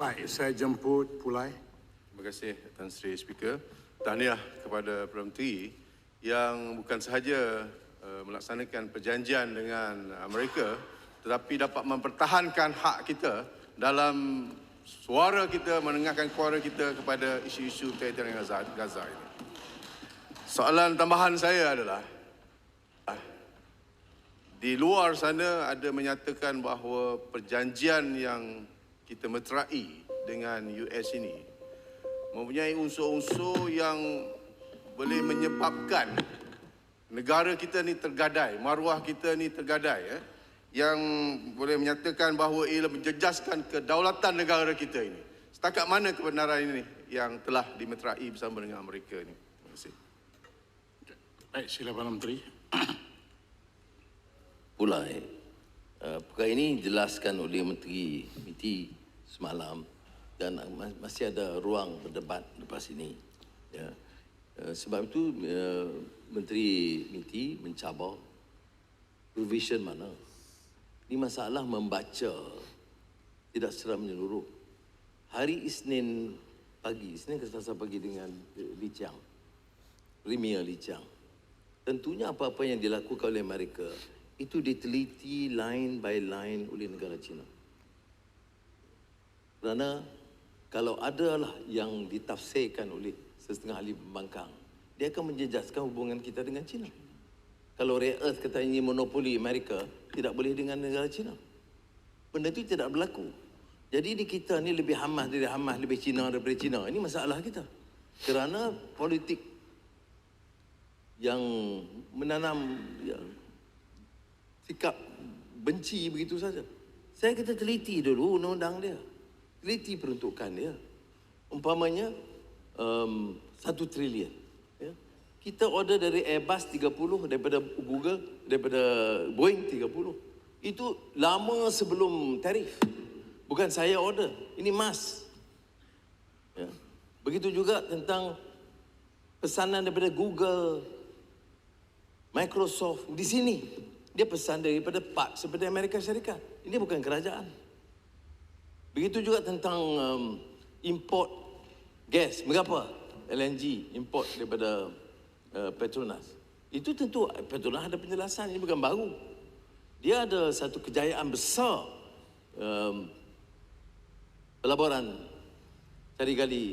Baik, saya jemput Pulai. Terima kasih Tan Sri Speaker. Tahniah kepada Perdana Menteri yang bukan sahaja uh, melaksanakan perjanjian dengan Amerika tetapi dapat mempertahankan hak kita dalam suara kita, mendengarkan suara kita kepada isu-isu berkaitan dengan Gaza, Gaza ini. Soalan tambahan saya adalah di luar sana ada menyatakan bahawa perjanjian yang kita meterai dengan US ini mempunyai unsur-unsur yang boleh menyebabkan negara kita ni tergadai, maruah kita ni tergadai eh, yang boleh menyatakan bahawa ia menjejaskan kedaulatan negara kita ini. Setakat mana kebenaran ini yang telah dimeterai bersama dengan Amerika ini? Terima kasih. Baik, sila Perdana Menteri. pula eh, uh, perkara ini dijelaskan oleh Menteri MITI semalam dan ma- masih ada ruang berdebat lepas ini. Ya. Uh, sebab itu uh, Menteri MITI mencabar provision mana. Ini masalah membaca tidak secara menyeluruh. Hari Isnin pagi, Isnin ke Selasa pagi dengan uh, Li Chiang, Premier Li Chiang, Tentunya apa-apa yang dilakukan oleh mereka itu diteliti line by line oleh negara China. Kerana kalau adalah yang ditafsirkan oleh setengah ahli pembangkang, dia akan menjejaskan hubungan kita dengan China. Kalau rare earth kata ini monopoli Amerika, tidak boleh dengan negara China. Benda itu tidak berlaku. Jadi ini kita ni lebih hamas dari hamas, lebih Cina daripada Cina. Ini masalah kita. Kerana politik yang menanam ya, sikap benci begitu saja. Saya kata teliti dulu undang-undang dia. Teliti peruntukan dia. Umpamanya um, satu trilion. Ya. Kita order dari Airbus 30, daripada Google, daripada Boeing 30. Itu lama sebelum tarif. Bukan saya order. Ini mas. Ya. Begitu juga tentang pesanan daripada Google, Microsoft di sini. Dia pesan daripada part seperti Amerika Syarikat. Ini bukan kerajaan. Begitu juga tentang um, import gas. Mengapa? LNG import daripada uh, Petronas. Itu tentu Petronas ada penjelasan. Ini bukan baru. Dia ada satu kejayaan besar um, pelaburan cari gali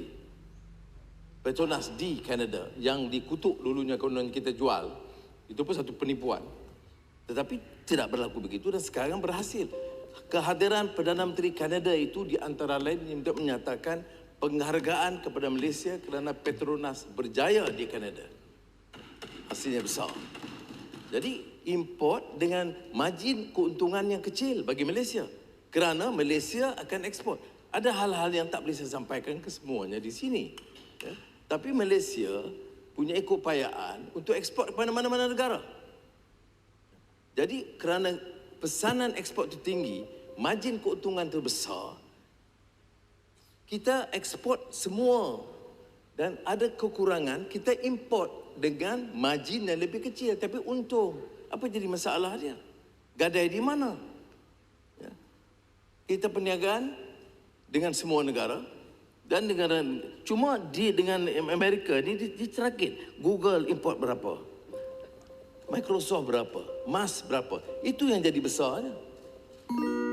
Petronas di Kanada yang dikutuk dulunya konon kita jual itu pun satu penipuan tetapi tidak berlaku begitu dan sekarang berhasil kehadiran Perdana Menteri Kanada itu di antara lain untuk menyatakan penghargaan kepada Malaysia kerana Petronas berjaya di Kanada. Hasilnya besar. Jadi import dengan margin keuntungan yang kecil bagi Malaysia kerana Malaysia akan ekspor. Ada hal-hal yang tak boleh saya sampaikan ke semuanya di sini ya. tapi Malaysia punya keupayaan untuk ekspor kepada mana-mana negara. Jadi kerana pesanan ekspor itu tinggi, margin keuntungan terbesar, kita ekspor semua dan ada kekurangan, kita import dengan margin yang lebih kecil tapi untung. Apa jadi masalah dia? Gadai di mana? Ya. Kita perniagaan dengan semua negara dan negara cuma di dengan Amerika ni dicerakit. Google import berapa? Microsoft berapa? Mas berapa? Itu yang jadi besarnya.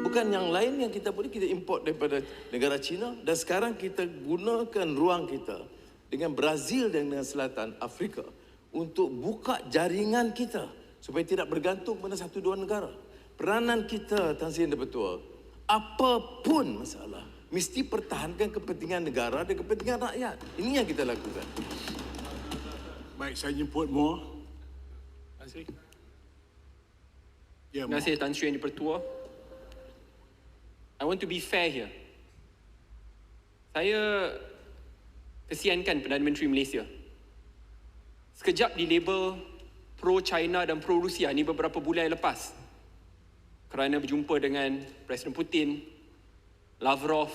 Bukan yang lain yang kita boleh kita import daripada negara China dan sekarang kita gunakan ruang kita dengan Brazil dan dengan Selatan Afrika untuk buka jaringan kita supaya tidak bergantung pada satu dua negara. Peranan kita Tan Sri Betul, apapun masalah, mesti pertahankan kepentingan negara dan kepentingan rakyat. Ini yang kita lakukan. Baik, saya jemput Moore. Terima Moore. kasih Tan Sri Yang Dipertua. I want to be fair here. Saya kesiankan Perdana Menteri Malaysia. Sekejap di label pro-China dan pro-Rusia ni beberapa bulan lepas. Kerana berjumpa dengan Presiden Putin, Lavrov,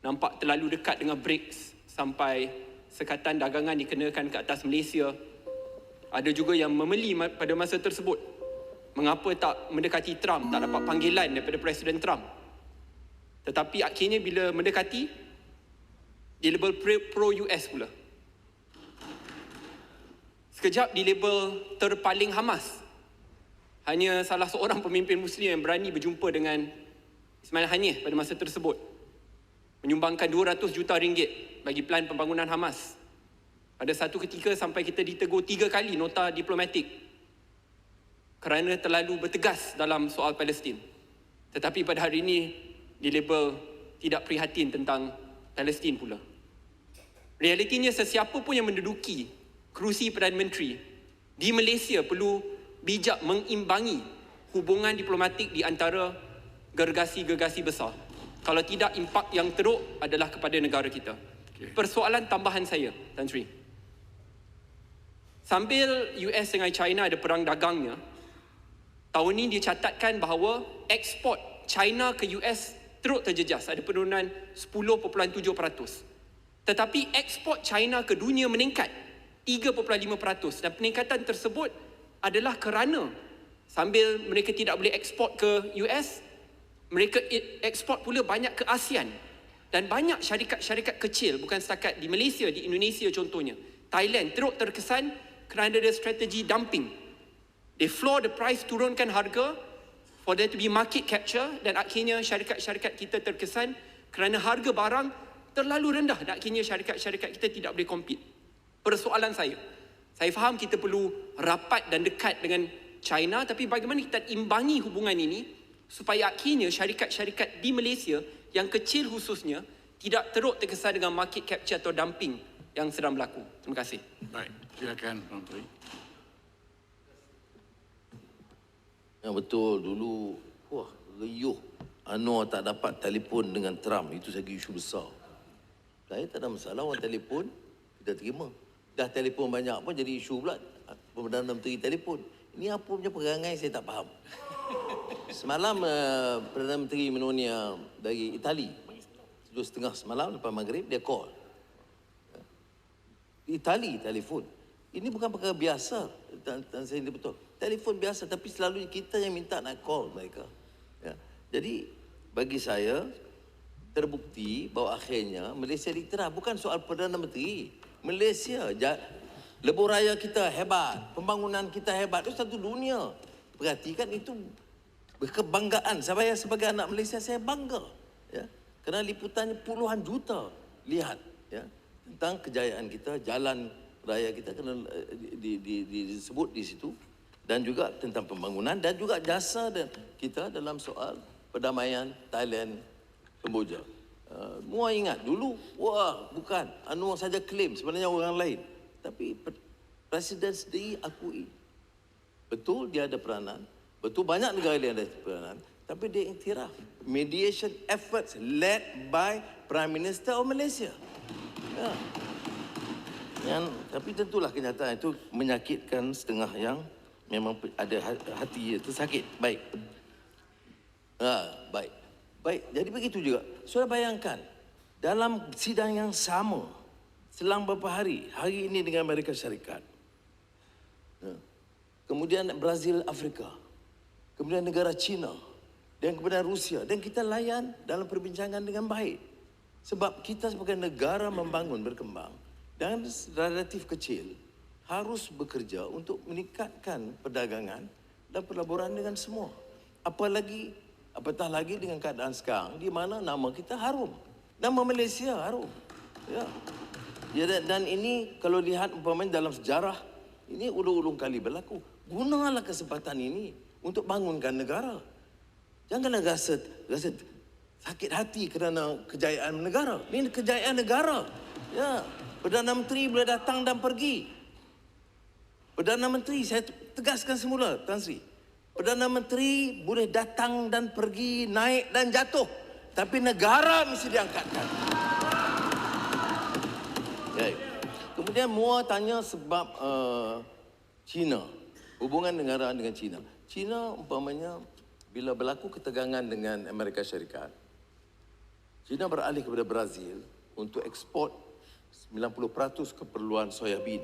nampak terlalu dekat dengan BRICS sampai sekatan dagangan dikenakan ke atas Malaysia. Ada juga yang memeli ma- pada masa tersebut. Mengapa tak mendekati Trump, tak dapat panggilan daripada Presiden Trump. Tetapi akhirnya bila mendekati, dia label pro- pro-US pula. Sekejap di label terpaling Hamas. Hanya salah seorang pemimpin Muslim yang berani berjumpa dengan Ismail Haniyeh pada masa tersebut. Menyumbangkan 200 juta ringgit bagi plan pembangunan Hamas. Pada satu ketika sampai kita ditegur tiga kali nota diplomatik kerana terlalu bertegas dalam soal Palestin. Tetapi pada hari ini dilabel tidak prihatin tentang Palestin pula. Realitinya sesiapa pun yang menduduki kerusi Perdana Menteri di Malaysia perlu bijak mengimbangi hubungan diplomatik di antara gergasi-gergasi besar. Kalau tidak impak yang teruk adalah kepada negara kita. Persoalan tambahan saya, Tan Sri. Sambil US dengan China ada perang dagangnya, tahun ini dicatatkan bahawa ekspor China ke US teruk terjejas, ada penurunan 10.7%. Tetapi ekspor China ke dunia meningkat 3.5% dan peningkatan tersebut adalah kerana sambil mereka tidak boleh ekspor ke US, mereka ekspor pula banyak ke ASEAN dan banyak syarikat-syarikat kecil bukan setakat di Malaysia, di Indonesia contohnya. Thailand teruk terkesan kerana ada strategi dumping. They floor the price, turunkan harga for there to be market capture dan akhirnya syarikat-syarikat kita terkesan kerana harga barang terlalu rendah dan akhirnya syarikat-syarikat kita tidak boleh compete. Persoalan saya, saya faham kita perlu rapat dan dekat dengan China tapi bagaimana kita imbangi hubungan ini supaya akhirnya syarikat-syarikat di Malaysia yang kecil khususnya tidak teruk terkesan dengan market capture atau dumping yang sedang berlaku. Terima kasih. Baik, silakan Perdana Menteri. Ya betul dulu wah riuh Anwar tak dapat telefon dengan Trump itu segi isu besar. Saya tak ada masalah orang telefon kita terima. Dah telefon banyak pun jadi isu pula Perdana Menteri telefon. Ini apa punya perangai saya tak faham. Semalam uh, Perdana Menteri Menonia dari Itali tujuh setengah semalam lepas maghrib dia call. Itali telefon. Ini bukan perkara biasa. Dan saya ini betul. Telefon biasa tapi selalu kita yang minta nak call mereka. Ya. Jadi bagi saya terbukti bahawa akhirnya Malaysia dikterah bukan soal Perdana Menteri. Malaysia lebuh raya kita hebat, pembangunan kita hebat itu satu dunia. Perhatikan itu kebanggaan. Saya sebagai anak Malaysia saya bangga. Ya. Kerana liputannya puluhan juta lihat ya tentang kejayaan kita, jalan raya kita kena eh, di, di, di, disebut di situ dan juga tentang pembangunan dan juga jasa dan kita dalam soal perdamaian Thailand Kemboja. Uh, Mua ingat dulu, wah bukan Anwar saja klaim sebenarnya orang lain. Tapi Presiden sendiri akui. Betul dia ada peranan, betul banyak negara yang ada peranan, tapi dia iktiraf. Mediation efforts led by Prime Minister of Malaysia. Ya. Yang, tapi tentulah kenyataan itu menyakitkan setengah yang memang ada ha- hati itu sakit. Baik. Ha, baik. Baik, jadi begitu juga. Sudah bayangkan, dalam sidang yang sama, selang beberapa hari, hari ini dengan Amerika Syarikat, Ya. kemudian Brazil, Afrika, kemudian negara China, dan kemudian Rusia, dan kita layan dalam perbincangan dengan baik. Sebab kita sebagai negara membangun, berkembang, dan relatif kecil, harus bekerja untuk meningkatkan perdagangan dan pelaburan dengan semua. Apalagi, apatah lagi dengan keadaan sekarang, di mana nama kita harum. Nama Malaysia harum. Ya. Ya, dan, ini kalau lihat umpamanya dalam sejarah, ini ulung-ulung kali berlaku. Gunalah kesempatan ini untuk bangunkan negara. Janganlah rasa, rasa sakit hati kerana kejayaan negara. Ini kejayaan negara. Ya, Perdana Menteri boleh datang dan pergi. Perdana Menteri, saya tegaskan semula, Tan Sri. Perdana Menteri boleh datang dan pergi, naik dan jatuh. Tapi negara mesti diangkatkan. Baik. Kemudian Mua tanya sebab uh, China, hubungan negara dengan China. China umpamanya bila berlaku ketegangan dengan Amerika Syarikat, China beralih kepada Brazil untuk ekspor 90% keperluan soya bean.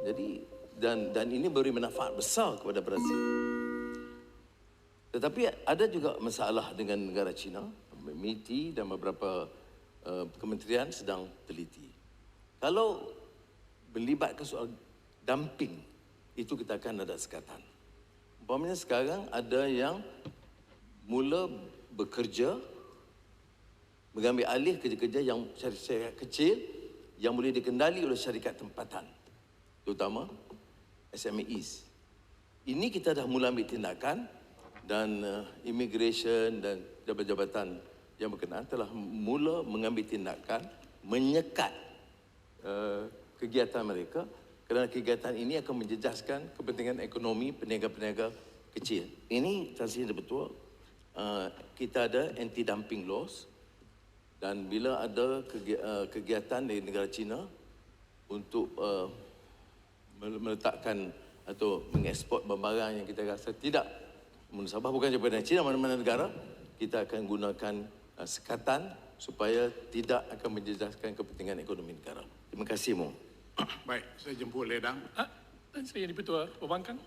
Jadi dan dan ini beri manfaat besar kepada Brazil. Tetapi ada juga masalah dengan negara China. MITI dan beberapa uh, kementerian sedang teliti. Kalau melibatkan soal dumping, itu kita akan ada sekatan. Umpamanya sekarang ada yang mula bekerja mengambil alih kerja-kerja yang syarikat kecil yang boleh dikendali oleh syarikat tempatan terutama SMEs. Ini kita dah mula ambil tindakan dan uh, immigration dan jabatan-jabatan yang berkenaan telah mula mengambil tindakan menyekat uh, kegiatan mereka kerana kegiatan ini akan menjejaskan kepentingan ekonomi peniaga-peniaga kecil. Ini rasanya betul. Uh, kita ada anti-dumping laws dan bila ada uh, kegiatan dari negara China untuk uh, meletakkan atau mengeksport barang yang kita rasa tidak munasabah bukan sahaja pada China mana-mana negara kita akan gunakan uh, sekatan supaya tidak akan menjejaskan kepentingan ekonomi negara. Terima kasih Mo. Baik, saya jemput Ledang. Ah, saya di Ketua Pembangkang.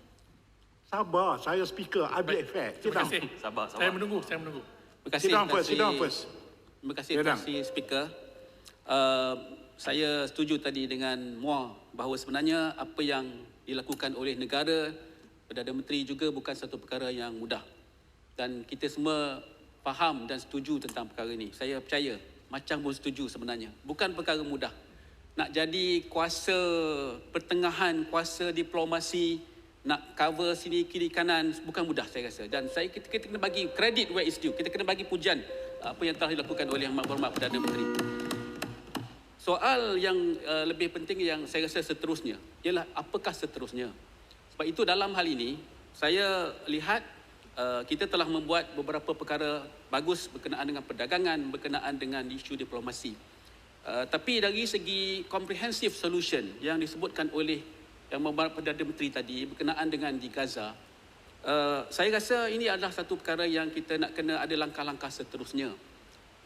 Sabar, saya speaker. I be fair. Terima kasih. Sabar, sabar. Saya menunggu, saya menunggu. Terima kasih. Sit down Tan first, sit down first. Terima kasih Sedang. Tan Sri Speaker. Uh, saya setuju tadi dengan Muar bahawa sebenarnya apa yang dilakukan oleh negara Perdana Menteri juga bukan satu perkara yang mudah. Dan kita semua faham dan setuju tentang perkara ini. Saya percaya macam pun setuju sebenarnya. Bukan perkara mudah. Nak jadi kuasa pertengahan, kuasa diplomasi, nak cover sini kiri kanan bukan mudah saya rasa dan saya kita, kita kena bagi kredit where is due kita kena bagi pujian apa yang telah dilakukan oleh Yang Berhormat Perdana Menteri? Soal yang uh, lebih penting yang saya rasa seterusnya ialah apakah seterusnya? Sebab itu dalam hal ini saya lihat uh, kita telah membuat beberapa perkara bagus berkenaan dengan perdagangan berkenaan dengan isu diplomasi. Uh, tapi dari segi comprehensive solution yang disebutkan oleh yang membawa Perdana Menteri tadi berkenaan dengan di Gaza, uh, saya rasa ini adalah satu perkara yang kita nak kena ada langkah-langkah seterusnya.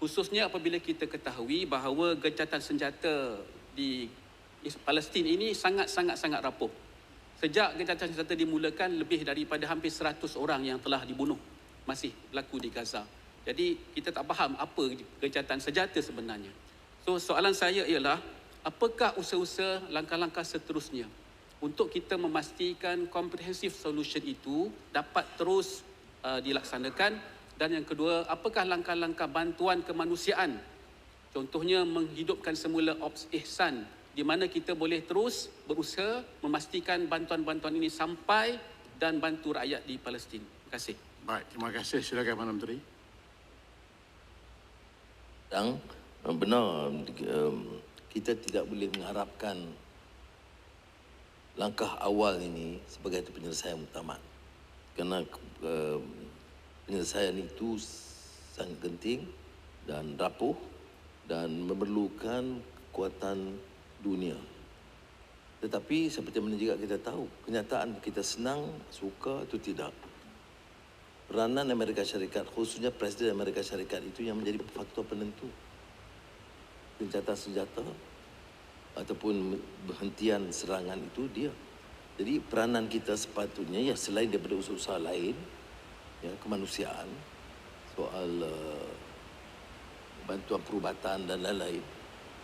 Khususnya apabila kita ketahui bahawa gencatan senjata di Palestin ini sangat-sangat-sangat rapuh. Sejak gencatan senjata dimulakan, lebih daripada hampir 100 orang yang telah dibunuh masih berlaku di Gaza. Jadi kita tak faham apa gencatan senjata sebenarnya. So soalan saya ialah apakah usaha-usaha langkah-langkah seterusnya untuk kita memastikan comprehensive solution itu dapat terus uh, dilaksanakan dan yang kedua apakah langkah-langkah bantuan kemanusiaan contohnya menghidupkan semula Ops Ihsan di mana kita boleh terus berusaha memastikan bantuan-bantuan ini sampai dan bantu rakyat di Palestin. Terima kasih. Baik, terima kasih. Silakan Perdana Menteri. yang uh, benar um, kita tidak boleh mengharapkan langkah awal ini sebagai penyelesaian utama. Kerana um, penyelesaian itu sangat penting dan rapuh dan memerlukan kekuatan dunia. Tetapi seperti mana juga kita tahu kenyataan kita senang suka atau tidak peranan Amerika Syarikat khususnya Presiden Amerika Syarikat itu yang menjadi faktor penentu. Gencatan senjata ataupun berhentian serangan itu dia jadi peranan kita sepatutnya ya selain daripada usaha-usaha lain ya kemanusiaan soal uh, bantuan perubatan dan lain-lain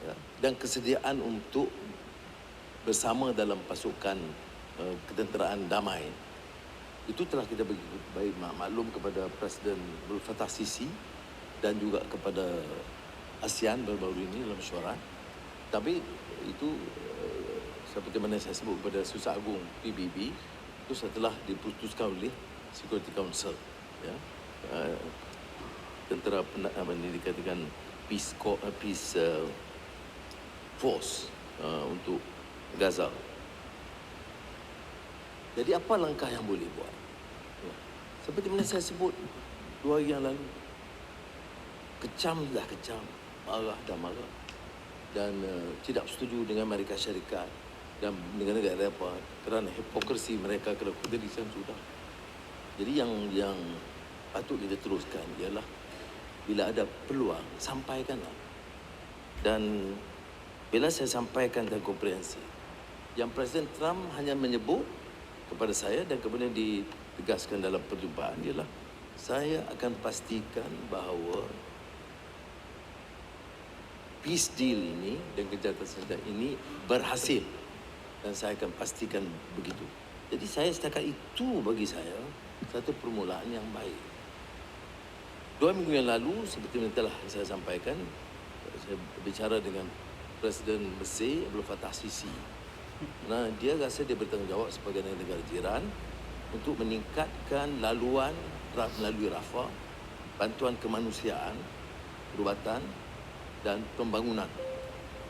ya, dan kesediaan untuk bersama dalam pasukan uh, ketenteraan damai itu telah kita bagi baik mak- maklum kepada Presiden Abdul Fattah Sisi dan juga kepada ASEAN baru-baru ini dalam mesyuarat. Tapi itu eh, seperti mana saya sebut kepada Susah Agung PBB itu setelah diputuskan oleh Security Council ya. Uh, tentera apa ni dikatakan peace corps, uh, peace uh, force uh, untuk Gaza. Jadi apa langkah yang boleh buat? Ya. Seperti mana saya sebut dua hari yang lalu. Kecam dah kecam, marah dah marah. Dan uh, tidak setuju dengan Amerika Syarikat dan negara-negara apa kerana hipokrisi mereka kerana kedirisan sudah. Jadi yang yang patut kita teruskan ialah bila ada peluang sampaikanlah. Dan bila saya sampaikan dan komprehensif yang Presiden Trump hanya menyebut kepada saya dan kemudian ditegaskan dalam perjumpaan ialah saya akan pastikan bahawa peace deal ini dan kejahatan senjata ini berhasil dan saya akan pastikan begitu. Jadi saya setakat itu bagi saya satu permulaan yang baik. Dua minggu yang lalu seperti yang telah saya sampaikan saya bicara dengan Presiden Mesir Abdul Fattah Sisi. Nah, dia rasa dia bertanggungjawab sebagai negara jiran untuk meningkatkan laluan melalui Rafah, bantuan kemanusiaan, perubatan dan pembangunan.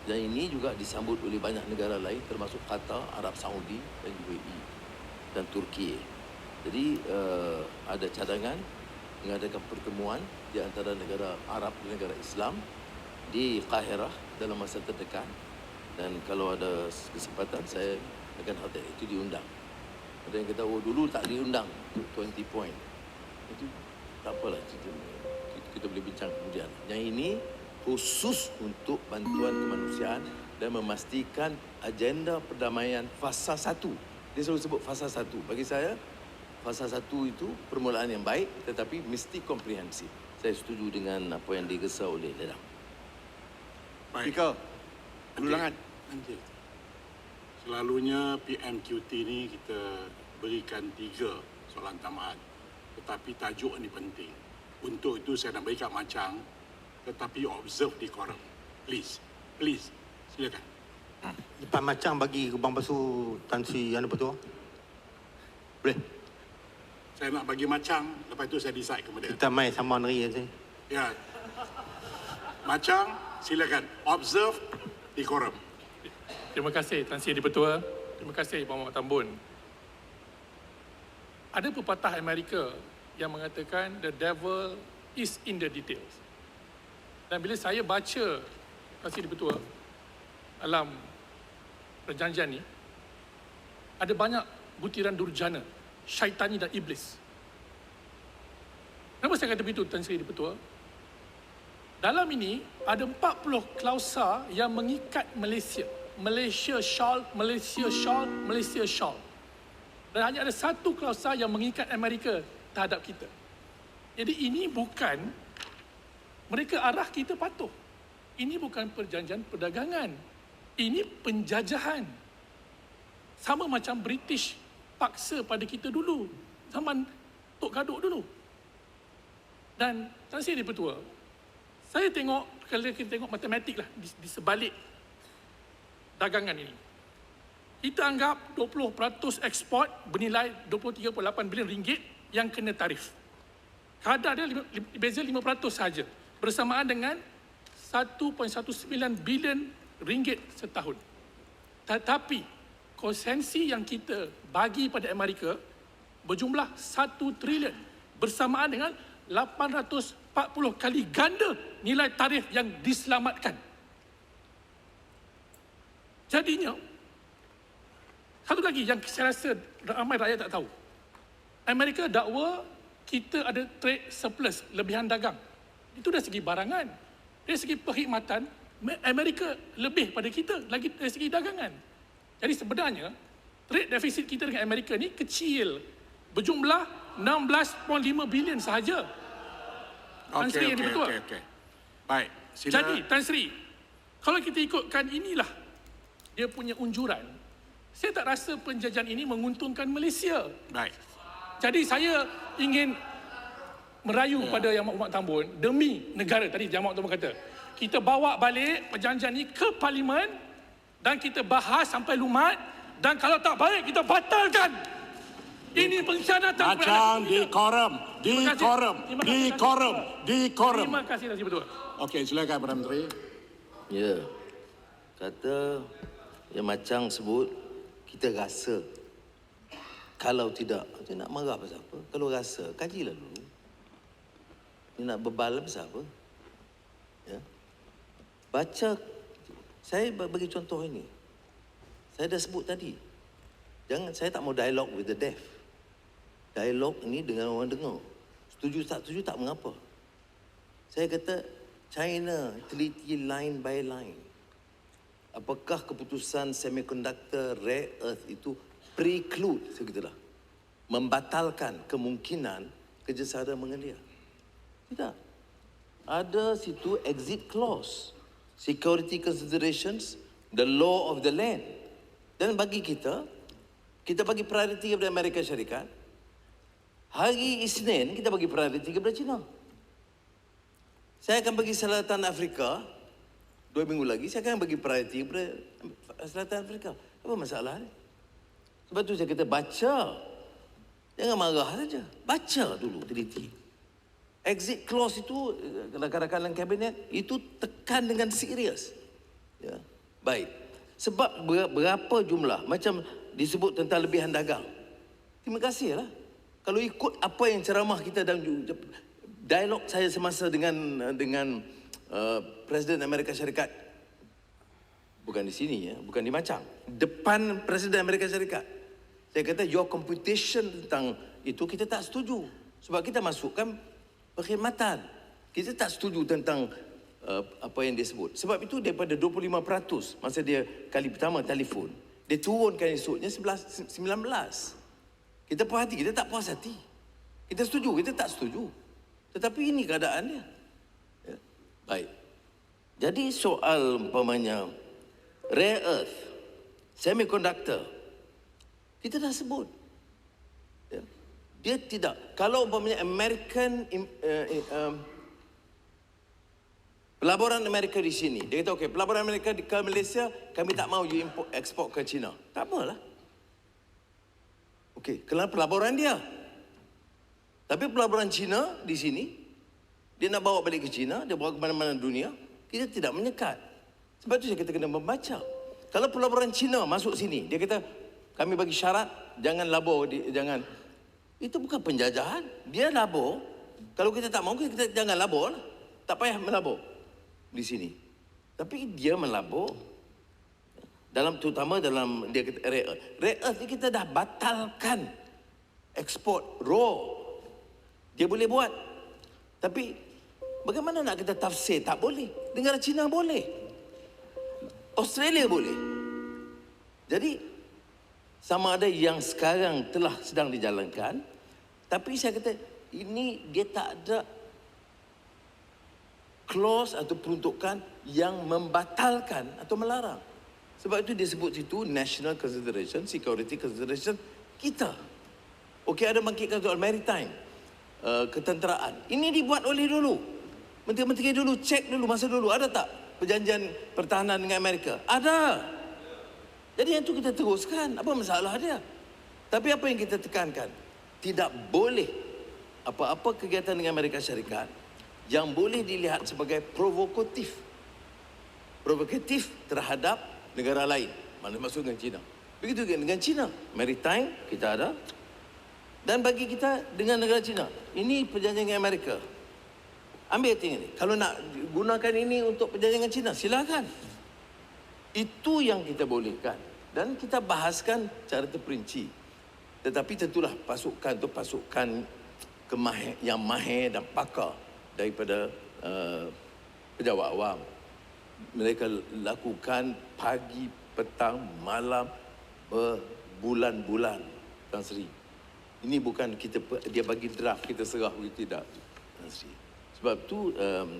Dan ini juga disambut oleh banyak negara lain termasuk Qatar, Arab Saudi dan UAE dan Turki. Jadi uh, ada cadangan mengadakan pertemuan di antara negara Arab dan negara Islam di Kahirah dalam masa terdekat dan kalau ada kesempatan saya akan hotel itu diundang. Ada yang kata oh dulu tak diundang 20 point. Itu tak apalah kita, kita boleh bincang kemudian. Yang ini khusus untuk bantuan kemanusiaan dan memastikan agenda perdamaian fasa satu. Dia selalu sebut fasa satu. Bagi saya, fasa satu itu permulaan yang baik tetapi mesti komprehensif. Saya setuju dengan apa yang digesa oleh Ledang. Baik. Speaker, ulangan. Nanti. Selalunya PMQT ni kita berikan tiga soalan tambahan. Tetapi tajuk ni penting. Untuk itu saya nak berikan macam tetapi observe di koram. Please. Please. Silakan. Lepas macam bagi Bang Basu Tan Sri Yana Petua. Boleh? Saya nak bagi macam, lepas itu saya decide kemudian. Kita main sama neri je. Ya. Macam, silakan. Observe di koram. Terima kasih Tan Sri Dipertua. Terima kasih Bang Muhammad Tambun. Ada pepatah Amerika yang mengatakan the devil is in the details. Dan bila saya baca Tan Sri Dipertua dalam perjanjian ni ada banyak butiran durjana, syaitani dan iblis. Kenapa saya kata begitu Tan Sri Dipertua? Dalam ini ada 40 klausa yang mengikat Malaysia. Malaysia shawl, Malaysia shawl, Malaysia shawl. Dan hanya ada satu klausa yang mengikat Amerika terhadap kita. Jadi ini bukan mereka arah kita patuh. Ini bukan perjanjian perdagangan. Ini penjajahan. Sama macam British paksa pada kita dulu. Zaman Tok Gaduk dulu. Dan Tan Sri Dipertua, saya tengok, kalau kita tengok matematik lah di, di sebalik dagangan ini. Kita anggap 20% ekspor bernilai 23.8 bilion ringgit yang kena tarif. Kadar dia beza 5% saja bersamaan dengan 1.19 bilion ringgit setahun. Tetapi konsensi yang kita bagi pada Amerika berjumlah 1 trilion bersamaan dengan 840 kali ganda nilai tarif yang diselamatkan. Jadinya, satu lagi yang saya rasa ramai rakyat tak tahu. Amerika dakwa kita ada trade surplus, lebihan dagang. Itu dari segi barangan. Dari segi perkhidmatan, Me- Amerika lebih pada kita lagi dari segi dagangan. Jadi sebenarnya, trade deficit kita dengan Amerika ni kecil. Berjumlah 16.5 bilion sahaja. Tan Sri yang betul. okey, okey. Baik. Sila. Jadi, Tan Sri, kalau kita ikutkan inilah dia punya unjuran, saya tak rasa penjajahan ini menguntungkan Malaysia. Baik. Jadi saya ingin merayu ya. pada Yang Amat Tambun demi negara tadi Yang Amat Tambun kata kita bawa balik perjanjian ini ke parlimen dan kita bahas sampai lumat dan kalau tak baik kita batalkan. Ini pengkhianatan kepada Macam di kita. koram. Di Terima kasih. koram. Terima Di koram. Di koram. Terima kasih Sri Betul. Okey, silakan Perdana Menteri. Ya. Kata yang macam sebut kita rasa. Kalau tidak, nak marah pasal apa? Kalau rasa, kajilah dulu. Dia nak bebal pasal apa? Ya. Baca saya ba- bagi contoh ini. Saya dah sebut tadi. Jangan saya tak mau dialog with the deaf. Dialog ini dengan orang dengar. Setuju tak setuju tak mengapa. Saya kata China teliti line by line. Apakah keputusan semiconductor rare earth itu preclude segitulah membatalkan kemungkinan kerjasama dengan dia. Tidak. Ada situ exit clause. Security considerations, the law of the land. Dan bagi kita, kita bagi priority kepada Amerika Syarikat. Hari Isnin, kita bagi priority kepada China. Saya akan pergi Selatan Afrika, dua minggu lagi, saya akan bagi priority kepada Selatan Afrika. Apa masalah ni? Sebab tu saya kata baca. Jangan marah saja. Baca dulu teliti. Exit clause itu rakan-rakan kabinet itu tekan dengan serius. Ya. Baik. Sebab ber- berapa jumlah macam disebut tentang lebihan dagang. Terima kasihlah. Kalau ikut apa yang ceramah kita dan dialog saya semasa dengan dengan uh, Presiden Amerika Syarikat bukan di sini ya, bukan di Macang. Depan Presiden Amerika Syarikat. Saya kata your computation tentang itu kita tak setuju. Sebab kita masukkan perkhidmatan. Kita tak setuju tentang uh, apa yang dia sebut. Sebab itu daripada 25% masa dia kali pertama telefon, dia turunkan esoknya 11, 19. Kita puas hati, kita tak puas hati. Kita setuju, kita tak setuju. Tetapi ini keadaannya. Ya. Baik. Jadi soal umpamanya rare earth, semiconductor, kita dah sebut. Dia tidak. Kalau umpamanya American uh, um, pelaburan Amerika di sini, dia kata okey, pelaburan Amerika di ke Malaysia, kami tak mau you import ekspor ke China. Tak apalah. Okey, kerana pelaburan dia. Tapi pelaburan China di sini, dia nak bawa balik ke China, dia bawa ke mana-mana dunia, kita tidak menyekat. Sebab tu saya kata kena membaca. Kalau pelaburan China masuk sini, dia kata kami bagi syarat jangan labur, di, jangan. Itu bukan penjajahan. Dia labur. Kalau kita tak mahu, kita jangan labur lah. Tak payah melabur di sini. Tapi dia melabur dalam terutama dalam dia kata rare earth. Rare earth ni kita dah batalkan ekspor raw. Dia boleh buat. Tapi bagaimana nak kita tafsir? Tak boleh. Negara Cina boleh. Australia boleh. Jadi sama ada yang sekarang telah sedang dijalankan tapi saya kata ini dia tak ada clause atau peruntukan yang membatalkan atau melarang. Sebab itu dia sebut situ national consideration, security consideration kita. Okey ada bangkitkan soal maritime, uh, ketenteraan. Ini dibuat oleh dulu. Menteri-menteri dulu cek dulu masa dulu ada tak perjanjian pertahanan dengan Amerika? Ada. Jadi yang itu kita teruskan. Apa masalah dia? Tapi apa yang kita tekankan? Tidak boleh apa-apa kegiatan dengan Amerika Syarikat yang boleh dilihat sebagai provokatif. Provokatif terhadap negara lain. Mana masuk dengan China. Begitu juga dengan China. Maritime kita ada. Dan bagi kita dengan negara China. Ini perjanjian dengan Amerika. Ambil tinggal ni. Kalau nak gunakan ini untuk perjanjian dengan China, silakan. Itu yang kita bolehkan. Dan kita bahaskan cara terperinci. Tetapi tentulah pasukan tu pasukan kemahir, yang mahir dan pakar daripada uh, pejabat awam. Mereka lakukan pagi, petang, malam, berbulan-bulan. Tan Sri. Ini bukan kita dia bagi draft kita serah begitu tidak. Tan Sri. Sebab tu um,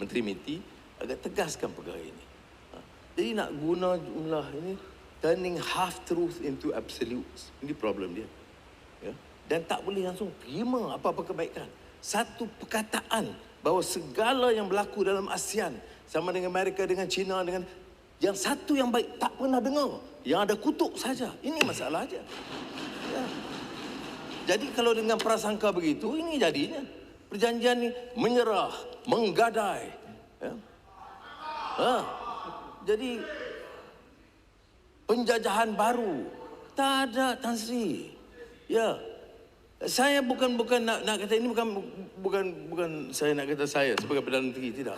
Menteri Miti agak tegaskan perkara ini. Jadi nak guna jumlah ini turning half truth into absolutes. Ini problem dia. Ya. Dan tak boleh langsung terima apa-apa kebaikan. Satu perkataan bahawa segala yang berlaku dalam ASEAN sama dengan Amerika dengan China dengan yang satu yang baik tak pernah dengar. Yang ada kutuk saja. Ini masalah aja. Ya. Jadi kalau dengan prasangka begitu ini jadinya perjanjian ni menyerah, menggadai. Ya. Ha. Jadi penjajahan baru tak ada Tan Sri. Ya. Saya bukan bukan nak nak kata ini bukan bukan bukan saya nak kata saya sebagai perdana menteri tidak.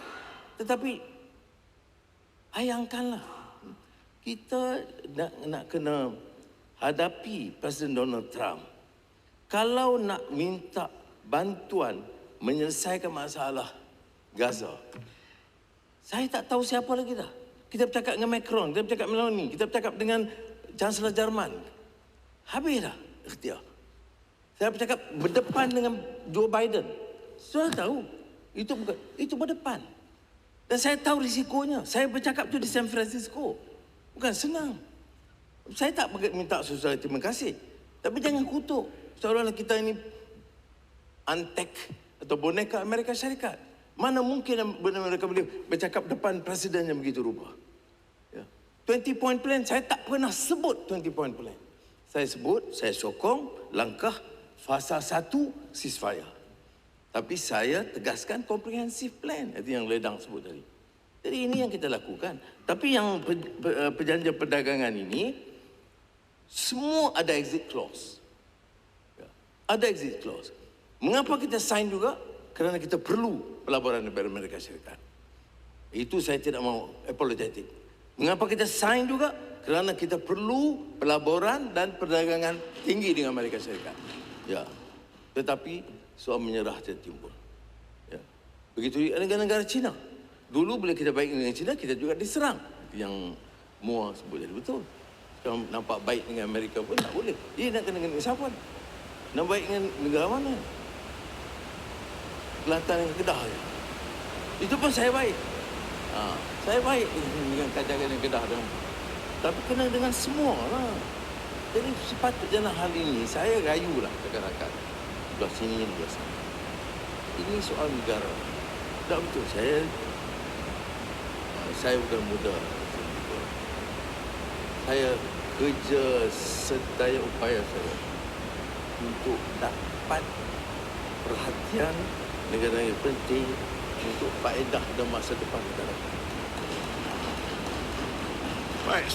Tetapi bayangkanlah kita nak nak kena hadapi Presiden Donald Trump. Kalau nak minta bantuan menyelesaikan masalah Gaza. Saya tak tahu siapa lagi dah. Kita bercakap dengan Macron, kita bercakap dengan Meloni, kita bercakap dengan Chancellor Jerman. Habis dah ikhtiar. Saya bercakap berdepan dengan Joe Biden. Saya tahu. Itu bukan itu berdepan. Dan saya tahu risikonya. Saya bercakap tu di San Francisco. Bukan senang. Saya tak bagi- minta sesuatu terima kasih. Tapi jangan kutuk. Seolah-olah kita ini antek atau boneka Amerika Syarikat. Mana mungkin benar mereka boleh bercakap depan presiden yang begitu rupa. Ya. 20 point plan, saya tak pernah sebut 20 point plan. Saya sebut, saya sokong langkah fasa satu ceasefire. Tapi saya tegaskan comprehensive plan. Itu yang Ledang sebut tadi. Jadi ini yang kita lakukan. Tapi yang eh, perjanjian perdagangan ini, semua ada exit clause. Ya. Ada exit clause. Mengapa kita sign juga? Kerana kita perlu pelaburan daripada Amerika Syarikat. Itu saya tidak mau apologetic. Mengapa kita sign juga? Kerana kita perlu pelaburan dan perdagangan tinggi dengan Amerika Syarikat. Ya. Tetapi soal menyerah tidak timbul. Ya. Begitu juga negara-negara Cina. Dulu bila kita baik dengan Cina, kita juga diserang. Yang Mua sebut jadi betul. Sekarang nampak baik dengan Amerika pun tak boleh. Dia nak kena dengan siapa? Nak baik dengan negara mana? Kelantan dengan Kedah je. Itu pun saya baik. Ha, saya baik dengan kajakan yang Kedah dan tapi kena dengan semua lah. Jadi sepatutnya dalam hal ini saya rayulah rakan-rakan. Belah sini, belah sana. Ini soal negara. Tak betul. Saya saya bukan muda. Saya kerja sedaya upaya saya untuk dapat perhatian negara yang penting untuk faedah dan masa depan negara. Baik,